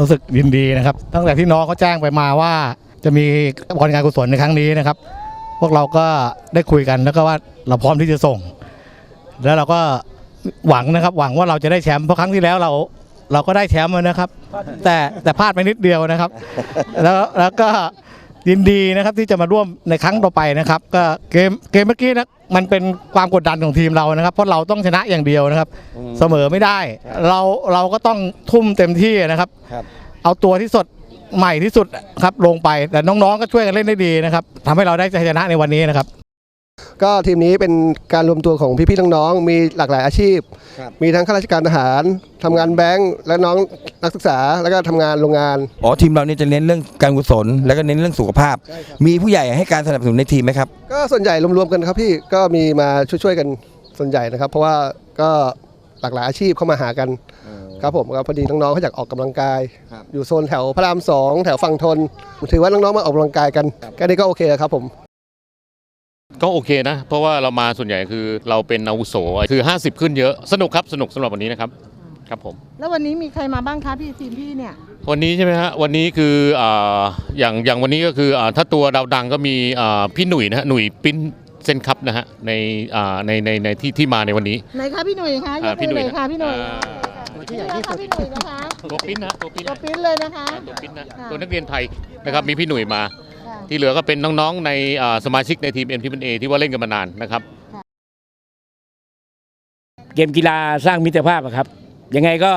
รู้สึกยินดีนะครับ ตั้งแต่ที่น้องเขาแจ้งไปมาว่า จะมีบริการกุศลในครั้งนี้นะครับ พวกเราก็ได้คุยกันแล้วก็ว่าเราพร้อมที่จะส่ง แล้วเราก็หวังนะครับ หวังว่าเราจะได้แชมป์เพราะครั้งที่แล้วเราเราก็ได้แชมป์นะครับ แต่แต่พลาดไปนิดเดียวนะครับ แล้วแล้วก็ ยินดีนะครับที่จะมาร่วมในครั้งต่อไปนะครับ ก็เกมเกมเมื่อกี้นะมันเป็นความกดดันของทีมเรานะครับ เพราะเราต้องชนะอย่างเดียวนะครับ เสมอไม่ได้ เราเราก็ต้องทุ่มเต็มที่นะครับครับเอาตัวที่สดใหม่ที่สุดครับลงไปแต่น้องๆก็ช่วยกันเล่นได้ดีนะครับทำให้เราได้ชัยชนะในวันนี้นะครับ ก็ทีมนี้เป็นการรวมตัวของพี่ๆน้องๆมีหลากหลายอาชีพ ครับมีทั้งข้าราชการทหารทำงานแบงก์และน้องนักศึกษาแล้วก็ทำงานโรงงาน อ๋อทีมเราเนี่ยจะเน้นเรื่องการกุศลแล้วก็เน้นเรื่องสุขภาพมีผู้ใหญ่ให้การสนับสนุนในทีมไหมครับ ก็ส่วนใหญ่รวมๆกันครับพี่ก็มีมาช่วยๆกันส่วนใหญ่นะครับ เพราะว่าก็หลากหลายอาชีพเข้ามาหากันครับผมก็พอดีน้องๆเขาอยากออกกำลังกาย ครับ อยู่โซนแถวพระรามสองแถวฝั่งทน ถือว่าน้องๆมาออกกำลังกายกันแค่นี้ก็โอเคครับผม ก็โอเคนะ เพราะว่าเรามาส่วนใหญ่คือเราเป็นอาวุโสคือ 50 ขึ้นเยอะ สนุกครับ สนุกสำหรับวันนี้นะครับ ครับผม แล้ววันนี้มีใครมาบ้างคะพี่ทีมพี่เนี่ย วันนี้ใช่ไหมฮะ วันนี้คืออ่าอย่างอย่างวันนี้ก็คืออ่าถ้าตัวดาวดังก็มีอ่าพี่หนุ่ยนะฮะหนุ่ยปิ้นเส้นคัพนะฮะในอ่าในในในที่ที่มาในวันนี้ ไหนคะพี่หนุ่ยคะยอ่ากพี่หนุ่มือยเลยค่ะพี่หนุ่ยอ่าที่ใหญ่ที่สุดพี่หนุ่ยนะคะตัวปิ้นนะตัวปิ้นตัวนะปิ้นเลยนะคะ ตัวปิ้นนะค่ะตัวนักเรียนไทยนะครับมีพี่หนุ่ยมาค่ะ ที่เหลือก็เป็นน้องๆในอ่าสมาชิกในทีม m อ็ a ที่ว่าเล่นกันมานานนะครับ เกมกีฬาสร้างมิตรภาพอะครับ ยังไงก็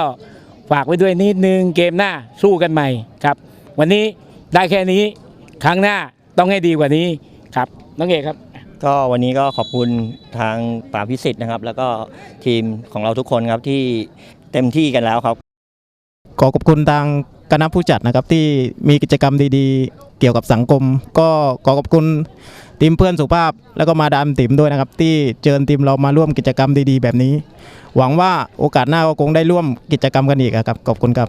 ฝากไว้ด้วยนิดนึงเกมหน้าสู้กันใหม่ครับ วันนี้ได้แค่นี้ครั้งหน้าต้องให้ดีกว่านี้ครับน้องเอกครับ ก็วันนี้ก็ขอบคุณทางป่าพิสิทธิ์นะครับ แล้วก็ทีมของเราทุกคนครับที่เต็มที่กันแล้วครับ ขอขอบคุณทางคณะผู้จัดนะครับที่มีกิจกรรมดีๆ เกี่ยวกับสังคม ก็ขอขอบคุณทีมเพื่อนสุภาพ แล้วก็มาดามติ๋มด้วยนะครับ ที่เชิญทีมเรามาร่วมกิจกรรมดีๆ แบบนี้ หวังว่าโอกาสหน้าก็คงได้ร่วมกิจกรรมกันอีกครับขอบคุณครับ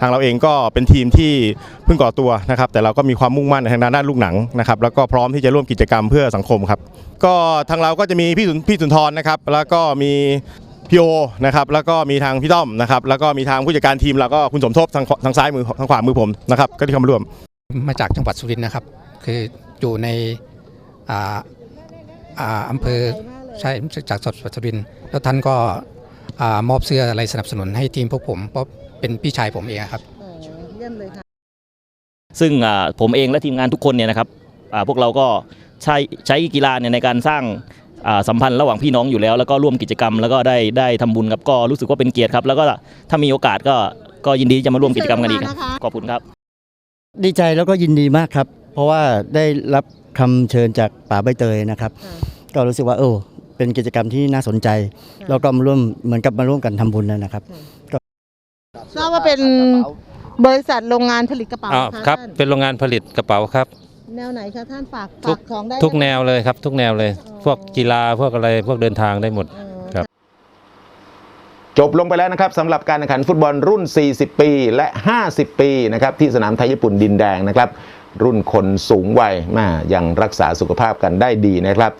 ทางเราเองก็เป็นทีมที่เพิ่งก่อตัวนะครับ แต่เราก็มีความมุ่งมั่นในทางด้านลูกหนังนะครับแล้วก็พร้อมที่จะร่วมกิจกรรมเพื่อสังคมครับ ก็ทางเราก็จะมีพี่สุนพี่สุนทรนะครับ แล้วก็มีพี่โอนะครับแล้วก็มีทางพี่ต้อมนะครับแล้วก็มีทางผู้จัดการทีมแล้วก็คุณสมทบทางทางซ้ายมือทางขวามือผมนะครับก็ที่เข้ามาร่วม มาจากจังหวัดสุรินทร์นะครับ คืออยู่ในอ่าอ่าอำเภอใช่จากจังหวัดสุรินทร์แล้วท่านก็อามอบเสื้ออะไรสนับสนุนให้ทีมพวกผมเพราะเป็นพี่ชายผมเองครับโอ้เยี่ยมเลยค่ะซึ่งอ่าผมเองและทีมงานทุกคนเนี่ยนะครับอ่าพวกเราก็ใช้ใช้กีฬาเนี่ยในการสร้างอ่าสัมพันธ์ระหว่างพี่น้องอยู่แล้ว แล้วก็ร่วมกิจกรรมแล้วก็ได้ได้ทำบุญครับก็รู้สึกว่าเป็นเกียรติครับ แล้วก็ถ้ามีโอกาสก็ก็ยินดีจะมาร่วมกิจกรรมกันอีกครับนะคะขอบคุณครับ ดีใจแล้วก็ยินดีมากครับ เพราะว่าได้รับคำเชิญจากป๋าใบเตยนะครับค่ะก็รู้สึกว่าโอ้เป็นกิจกรรมที่น่าสนใจะแล้วก็มาร่วมเหมือนกับมาร่วมกันทำบุญนะครับ ทราบว่าเป็นบริษัทโรงงานผลิตกระเป๋าอ่าะครับ ท่านเป็นโรงงานผลิตกระเป๋าครับ แนวไหนคะท่านฝากทุฝาก กของได้ทุกไหม แนวเลยครับ ทุกแนวเลยอ๋อพวกกีฬาพวกอะไรพวกเดินทางได้หมด เออครับ จบลงไปแล้วนะครับสำหรับการแข่งขันฟุตบอลรุ่น 40 ปีและ 50 ปีนะครับที่สนามไทยญี่ปุ่นดินแดงนะครับ รุ่นคนสูงวัยมายังรักษาสุขภาพกันได้ดีนะครับ